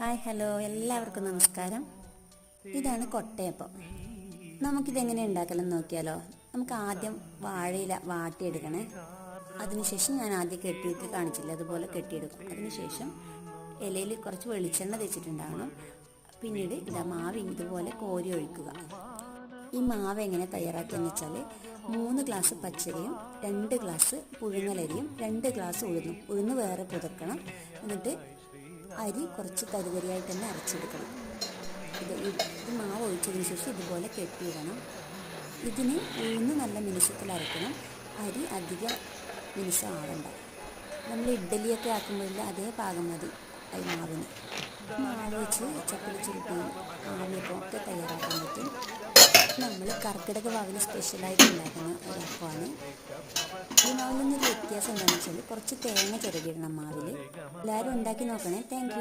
Hi hello എല്ലാവർക്കും നമസ്കാരം. ഇതാണ് കൊട്ടയപ്പം. നമുക്കിതെങ്ങനെ ഉണ്ടാക്കലെന്ന് നോക്കിയാലോ നമുക്ക് ആദ്യം വാഴയില വാട്ടിയെടുക്കണേ. അതിനുശേഷം ഞാൻ ആദ്യം കെട്ടിയിട്ട് കാണിച്ചില്ല അതുപോലെ കെട്ടിയെടുക്കും. അതിനുശേഷം ഇലയിൽ കുറച്ച് വെളിച്ചെണ്ണ തേച്ചിട്ടുണ്ടാകണം പിന്നീട് ഇതാ മാവ് ഇതുപോലെ കോരി ഒഴിക്കുക. ഈ മാവ് എങ്ങനെ തയ്യാറാക്കിയെന്ന് വെച്ചാൽ മൂന്ന് ഗ്ലാസ് പച്ചരിയും രണ്ട് ഗ്ലാസ് പുഴുങ്ങലരിയും രണ്ട് ഗ്ലാസ് ഉഴുന്നും. ഉഴുന്ന് വേറെ പുതുക്കണം എന്നിട്ട് അരി കുറച്ച് തരിതരിയായിട്ട് തന്നെ അരച്ചെടുക്കണം. ഇത് ഇത് മാവ് ഒഴിച്ചതിന് ശേഷം ഇതുപോലെ കെട്ടിയിടണം. ഇതിന് ഉഴുന്ന് നല്ല മിനുസത്തിൽ അരക്കണം. അരി അധികം മിനുസം ആവണ്ട. നമ്മൾ ഇഡ്ഡലിയൊക്കെ ആക്കുമ്പോഴില്ല അതേ പാകം മതി അത് മാവിന്. മാവ് വെച്ച് ചപ്പിളി ചുരുട്ടി ആവിയപ്പം ഒക്കെ തയ്യാറാക്കാൻ പറ്റും. നമ്മൾ കർക്കിടക വാവിന് സ്പെഷ്യലായിട്ട് ഉണ്ടാക്കുന്ന ഒരു അപ്പമാണ്. വ്യത്യാസം എന്താണെന്ന് വെച്ചാൽ കുറച്ച് തേങ്ങ ചിരകിടണം മാവിൽ എല്ലാവരും ഉണ്ടാക്കി നോക്കണേ. താങ്ക്